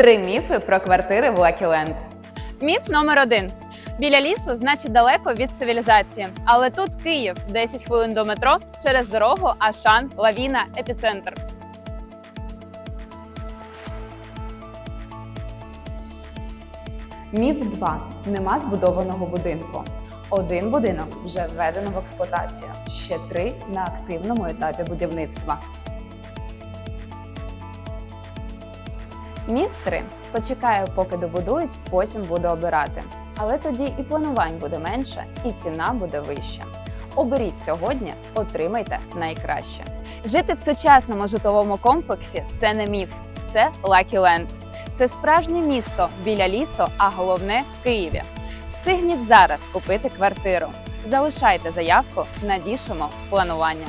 Три міфи про квартири в Лакіленд. Міф номер один. Біля лісу значить далеко від цивілізації. Але тут Київ, 10 хвилин до метро, через дорогу, Ашан, Лавіна, епіцентр. Міф 2. Нема збудованого будинку. Один будинок вже введено в експлуатацію, ще три на активному етапі будівництва. Міф 3. Почекаю, поки добудують, потім буду обирати. Але тоді і планувань буде менше, і ціна буде вища. Оберіть сьогодні, отримайте найкраще. Жити в сучасному житловому комплексі це не міф, це Land. Це справжнє місто біля лісу, а головне в Києві. Встигніть зараз купити квартиру. Залишайте заявку, надішимо планування.